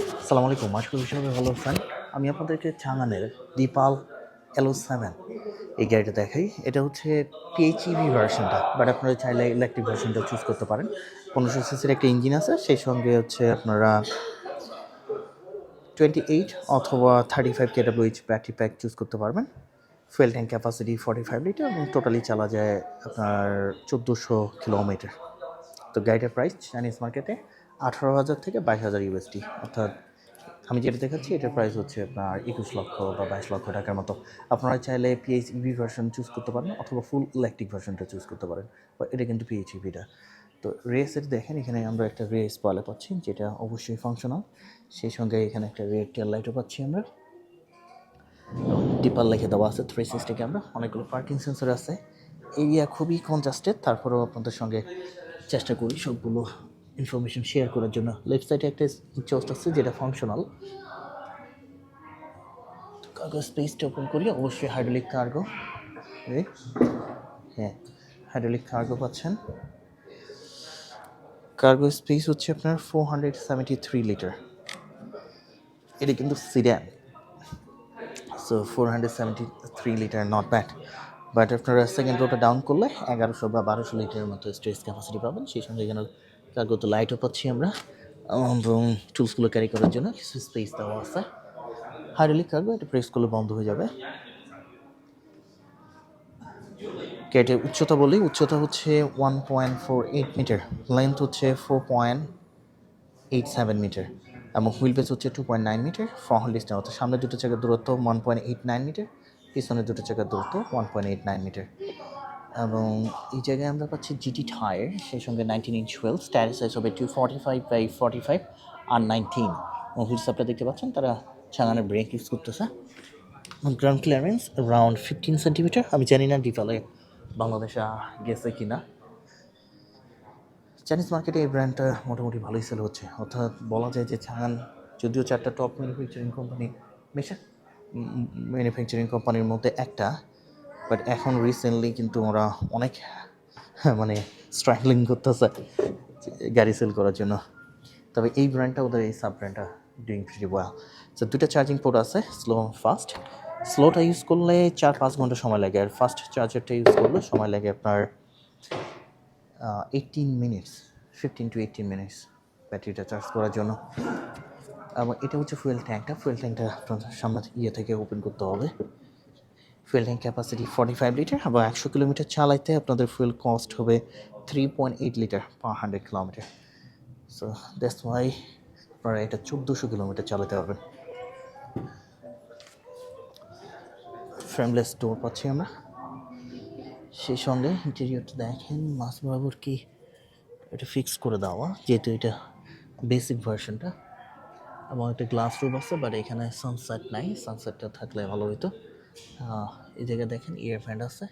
আসসালামু আলাইকুম। আশা করি ভালো আছেন। আমি আপনাদেরকে চাঙানের দীপাল এলো সেভেন এই গাড়িটা দেখাই। এটা হচ্ছে পিএইচইভি ভার্সনটা বাট আপনারা চাইলে ইলেকট্রিক ভার্সনটা চুজ করতে পারেন। পনেরোশো সিসির একটা ইঞ্জিন আছে, সেই সঙ্গে হচ্ছে আপনারা টোয়েন্টি এইট অথবা থার্টি ফাইভ কেডাব্লিউএইচ ব্যাটারি প্যাক চুজ করতে পারবেন। Fuel tank capacity forty five litre এবং টোটালি চালা যায় আপনার চোদ্দোশো কিলোমিটার তো গাড়িটার প্রাইস চাইনিজ মার্কেটে আঠারো হাজার থেকে বাইশ হাজার ইউএসডি অর্থাৎ আমি যেটা দেখাচ্ছি, এটার প্রাইস হচ্ছে আপনার একুশ লক্ষ বা বাইশ লক্ষ টাকার মতো। আপনারা চাইলে পিএইচ ইভি ভার্সন চুজ করতে পারেন অথবা ফুল ইলেকট্রিক ভার্সনটা চুজ করতে পারেন। বা এটা কিন্তু পিএইচ ইভিটা তো রেসের দেখেন, এখানে আমরা একটা রেস পালে পাচ্ছি, যেটা অবশ্যই ফাংশনাল সেই সঙ্গে এখানে একটা রেড টেল লাইটও পাচ্ছি আমরা। ডিপার লিখে দেওয়া আছে থ্রি সিক্সটি ক্যামেরা অনেকগুলো পার্কিং সেন্সর আছে। এরিয়া খুবই কনজাস্টেড তারপরেও আপনাদের সঙ্গে চেষ্টা করি সবগুলো ইনফরমেশন শেয়ার করার জন্য লেফট সাইডে একটা চোস্ট আছে যেটা ফাংশনাল কার্গো স্পেসটা ওপেন করি অবশ্যই হাইড্রোলিক কার্গো হ্যাঁ হাইড্রোলিক কার্গো পাচ্ছেন। কার্গো স্পেস হচ্ছে আপনার four hundred seventy three litre এটা কিন্তু sedan so four hundred seventy three litre not bad but আপনারা সেকেন্ড রোটা ডাউন করলে এগারোশো বা বারোশো লিটারের মতো স্টোরেজ ক্যাপাসিটি পাবেন। সেই সঙ্গে এখানে কার্গোতে লাইটও পাচ্ছি আমরা। এবং টুলসগুলো ক্যারি করার জন্য কিছু স্পেস দেওয়া আছে। হাইড্রোলিক কার্গো এটা প্রেস করলে বন্ধ হয়ে যাবে। কেটে উচ্চতা বলি, উচ্চতা হচ্ছে one point four eight metre length হচ্ছে four point eight seven metre এবং হুইল বেস হচ্ছে two point nine metre front distance অর্থাৎ সামনে দুটো চাকার দূরত্ব one point eight nine metre পিছনে দুটো চাকার দূরত্ব one point eight nine metre এবং এই জায়গায় আমরা পাচ্ছি জিটি টায়ার সেই সঙ্গে nineteen inch wheels tyre size হবে two forty five by forty five R nineteen এবং হুইলস আপনারা দেখতে পাচ্ছেন, তারা চাঙানের ব্রেক ইউজ করতেছে। Ground clearance around fifteen centimetre আমি জানি না ডিফালে বাংলাদেশে গেছে কি না চাইনিজ মার্কেটে এই ব্র্যান্ডটা মোটামুটি ভালোই সেল হচ্ছে। অর্থাৎ বলা যায় যে চাঙান যদিও চারটা টপ ম্যানুফ্যাকচারিং কোম্পানি মেশা ম্যানুফ্যাকচারিং কোম্পানির মধ্যে একটা বাট এখন রিসেন্টলি কিন্তু ওরা অনেক মানে স্ট্রাগলিং করতেছে গাড়ি সেল করার জন্য। তবে এই ব্র্যান্ডটা ওদের এই সাব ব্র্যান্ডটা ডুইং প্রিটি ওয়েল তো দুটো চার্জিং পোর্ট আছে স্লো ফাস্ট স্লোটা ইউজ করলে চার পাঁচ ঘণ্টা সময় লাগে, আর ফাস্ট চার্জারটা ইউজ করলে সময় লাগে আপনার eighteen minutes fifteen to eighteen minutes ব্যাটারিটা চার্জ করার জন্য। এবং এটা হচ্ছে ফুয়েল ট্যাঙ্কটা ফুয়েল ট্যাঙ্কটা আপনার সামনে ইয়ে থেকে ওপেন করতে হবে। Fuel tank capacity forty five litre এবং একশো কিলোমিটার চালাইতে আপনাদের ফুয়েল কস্ট হবে three point eight litre per hundred kilometre so that's why আপনারা এটা চোদ্দোশো কিলোমিটার চালাতে পারবেন। ফ্রেমলেস ডোর পাচ্ছি আমরা। সেই সঙ্গে ইন্টেরিয়রটা দেখেন মাছ বরাবর কি এটা ফিক্স করে দেওয়া, যেহেতু এটা বেসিক ভার্সনটা এবং একটা গ্লাস রুম আছে বাট এখানে সানসেট নাই সানসেটটা থাকলে ভালো হতো এই জায়গায় দেখেন ইয়ার ফ্যান্ড আছে।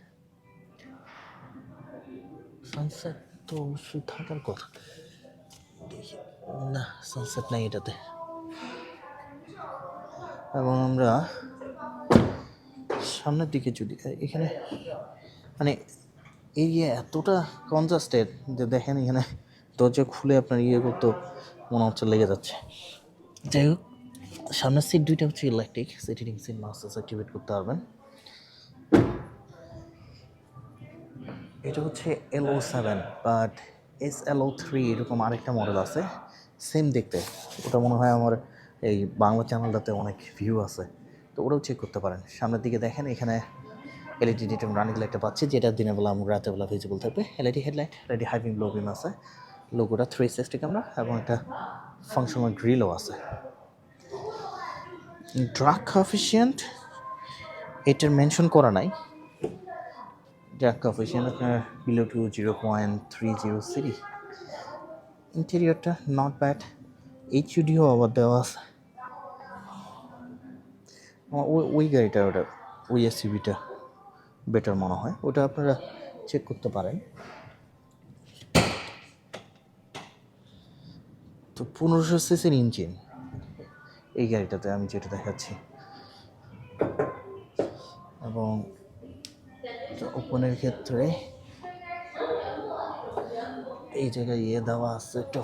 সানসেট তো অবশ্যই থাকার কথা। না সানসেট নাই এটাতে। এবং আমরা সামনের দিকে যদি, এখানে মানে এরিয়া এতটা কনজাস্টেড যে দেখেন এখানে দরজা খুলে আপনার ইয়ে করতে মনে হচ্ছে লেগে যাচ্ছে। যাই হোক সামনের সিট দুইটা হচ্ছে electric seat seat masters activate করতে পারবেন। এটা হচ্ছে LO seven but S LO three এরকম আরেকটা মডেল আছে। সেম দেখতে। ওটা মনে হয় আমার এই বাংলা চ্যানেলটাতে অনেক ভিউ আছে। তো ওটাও চেক করতে পারেন। সামনের দিকে দেখেন, এখানে এলইডি ডিটেম রানিং লাইটটা পাচ্ছি, যেটা দিনের বেলা আমরা রাতের বেলা ভিজিবল থাকবে। এলইডি হেডলাইট এলইডি হাইভিং লো বিম আছে। লোগোটা থ্রি সিক্সটি ক্যামেরা এবং একটা ফাংশনাল গ্রিলও আছে। ড্রাগ কফিসিয়েন্ট এটার মেনশন করা নাই। ড্রাগ কফিসিয়েন্ট আপনার below two zero point three zero সিরি ইন্টেরিয়রটা নট ব্যাড এইচইডিও আবার দেওয়া আছে। ওই ওই গাড়িটা, ওটা, ওই এসিবিটা বেটার মনে হয়। ওটা আপনারা চেক করতে পারেন। তো পনেরোশো সিসির ইঞ্জিন এই গাড়িটাতে আমি যেটা দেখাচ্ছি। এবং ওপেনের ক্ষেত্রে এই জায়গায় ইয়ে দেওয়া আছে একটা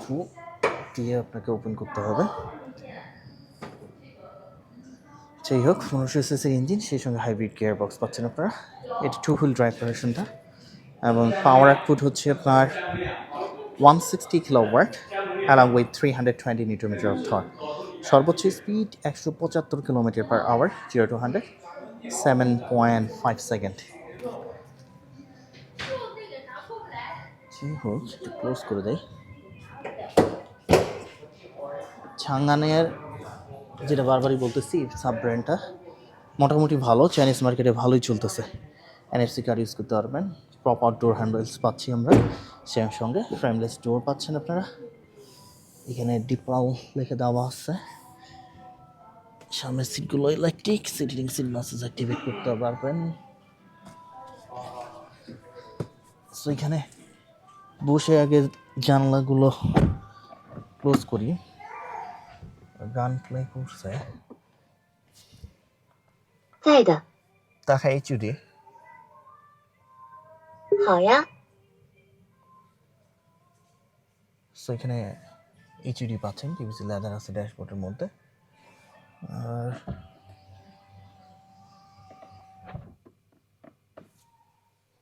দিয়ে আপনাকে ওপেন করতে হবে। যাই হোক পনেরোশো এসএসের ইঞ্জিন, সেই সঙ্গে হাইব্রিড গিয়ার বক্স পাচ্ছেন আপনারা। এটি টু হুইল ড্রাইভ ভার্সনটা। এবং পাওয়ার আউটপুট হচ্ছে আপনার one sixty kilo watt along with three hundred twenty newton metre of thought সর্বোচ্চ স্পিড একশো পঁচাত্তর kilometre per hour zero to hundred seven point five second একটু ক্লোজ করে দেয় ছাঙ্গানের যেটা বারবারই বলতেছি সাব ব্র্যান্ডটা মোটামুটি ভালো চাইনিজ মার্কেটে ভালোই চলতেছে। এনএফসি কার্ড ইউজ করতে পারবেন। প্রপার ডোর হ্যান্ডেলস পাচ্ছি আমরা সে সঙ্গে। ফ্রেমলেস ডোর পাচ্ছেন আপনারা। এখানে ডিপ্লাও লিখে দেওয়া আছে। সামনের সিটগুলো electric seating seat glasses activate করতে পারবেন। সো এখানে বসে আগে জানলাগুলো ক্লোজ করি। গান প্লে করছে। হ্যাঁ, দেখা চুরি। হ্যাঁ, এখানে এইচডি পাচ্ছেন টিভিসি লেদার আছে ড্যাশবোর্ডের মধ্যে আর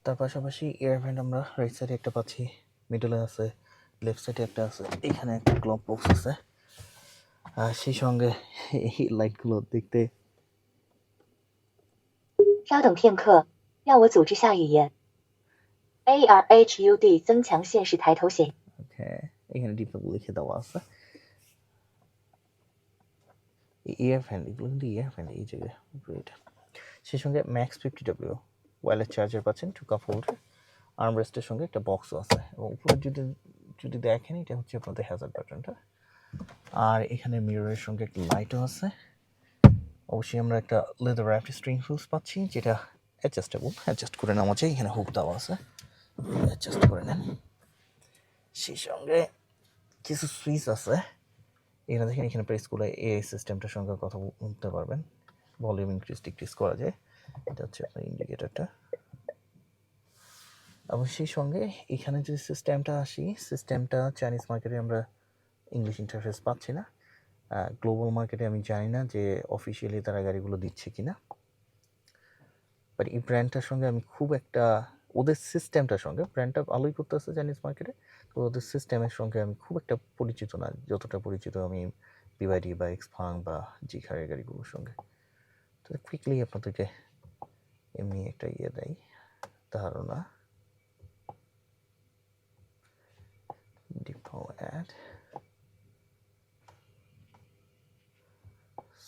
তার পাশাপাশি এয়ার ভেন্ট আমরা রাইট সাইডে একটা পাচ্ছি মিডলে আছে লেফট সাইডে একটা আছে এখানে একটা ক্লক বক্স আছে আর সেই সঙ্গে এই লাইটগুলো দেখতে 稍等片刻，让我组织下语言。A R H U D 增强现实抬头显 ওকে এখানে ডিপে লিখে দেওয়া আছে। ইয়ার এগুলো কিন্তু ইয়ার এই জায়গায় গ্রেট সেই সঙ্গে max fifty W wireless charger পাচ্ছেন টু কাপ হোল্ডার আর্মরেস্টের সঙ্গে একটা বক্সও আছে। এবং উপরে যদি যদি দেখেন, এটা হচ্ছে আপনাদের হ্যাজার বাটনটা আর এখানে মিররের সঙ্গে একটা লাইটও আছে। অবশ্যই আমরা একটা লেদার র্যাপ স্ট্রিং হুইলস পাচ্ছি, যেটা অ্যাডজাস্টেবল অ্যাডজাস্ট করে নেওয়া যায় এখানে হুক দেওয়া আছে। অ্যাডজাস্ট করে নেন। সেই সঙ্গে কিছু সুইচ আছে। এখানে দেখেন, এখানে প্রেস করে এআই সিস্টেমটার সঙ্গে কথা বলতে পারবেন। ভলিউম ইনক্রিজ, ডিক্রিজ করা যায়। এটা হচ্ছে আপনার ইন্ডিকেটরটা। এবং সেই সঙ্গে এখানে যে সিস্টেমটা আসি, সিস্টেমটা চাইনিজ মার্কেটে আমরা ইংলিশ ইন্টারফেস পাচ্ছি না। গ্লোবাল মার্কেটে আমি জানি না যে অফিসিয়ালি তারা গাড়িগুলো দিচ্ছে কি না বাট এই ব্র্যান্ডটার সঙ্গে আমি খুব একটা ওদের সিস্টেমটার সঙ্গে ব্র্যান্ডটা ভালোই করতেছে চাইনিজ মার্কেটে তো ওদের সিস্টেমের সঙ্গে আমি খুব একটা পরিচিত না, যতটা পরিচিত আমি বিবাইডি বা এক্সফাং বা জি জিখারের গাড়িগুলোর সঙ্গে। তো কুইকলি আপনাদেরকে এমনি একটা ইয়ে দেয় ধারণা। ডিফল অ্যাড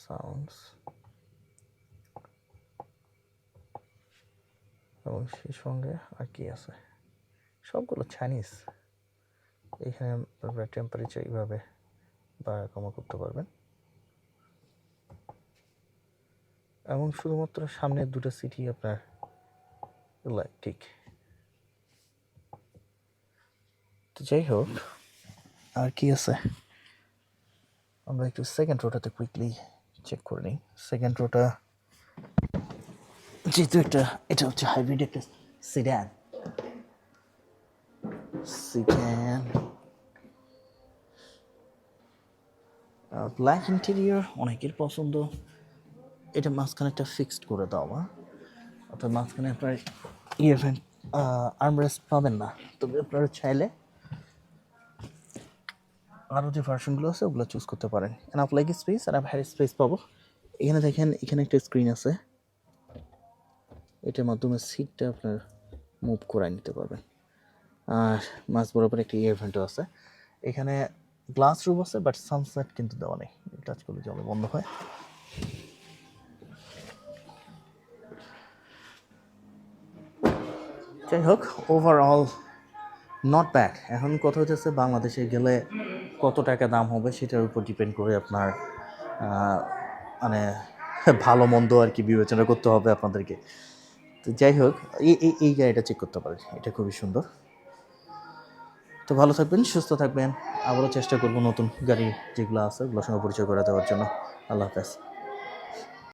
সাউন্ডস এবং সেই সঙ্গে আর কি আছে? সবগুলো চাইনিজ এখানে আপনারা টেম্পারেচার এইভাবে বাড়া কমা করতে পারবেন। এবং শুধুমাত্র সামনের দুটো সিটি আপনার ইলেকট্রিক তো যাই হোক, আর কি আছে? আমরা একটু সেকেন্ড রোটাতে কুইকলি চেক করে নিই। সেকেন্ড রোটা যেহেতু এটা এটা হচ্ছে হাইব্রিড একটা সিডান সিডান ব্ল্যাক ইন্টেরিয়র অনেকের পছন্দ। এটা মাঝখানে একটা ফিক্সড করে দেওয়া অর্থাৎ মাঝখানে আপনার ইয়েভেন আর্মরেস্ট পাবেন না। তবে আপনারা চাইলে আরও যে ভার্সনগুলো আছে, ওগুলো চুজ করতে পারেন। এনাফ লাইক স্পেস আর হ্যারি স্পেস পাবো। এখানে দেখেন, এখানে একটা স্ক্রিন আছে। এটার মাধ্যমে সিটটা আপনার মুভ করায় নিতে পারবেন। আর মাঝ বরাবর একটা ইয়ার ভেন্টও আছে। এখানে গ্লাস রুম আছে বাট সানসেট কিন্তু দেওয়া নেই। টাচ করলে জলে বন্ধ হয়। যাই হোক ওভারঅল নট ব্যাড এখন কথা হচ্ছে বাংলাদেশে গেলে কত টাকা দাম হবে সেটার উপর ডিপেন্ড করে আপনার মানে ভালো মন্দ আর কি বিবেচনা করতে হবে আপনাদেরকে। তো যাই হোক, এই এই এই গাড়িটা চেক করতে পারেন, এটা খুবই সুন্দর। তো ভালো থাকবেন, সুস্থ থাকবেন। আবারও চেষ্টা করব নতুন গাড়ি যেগুলো আছে, ওগুলোর সঙ্গে পরিচয় করে দেওয়ার জন্য। আল্লাহ হাফেজ।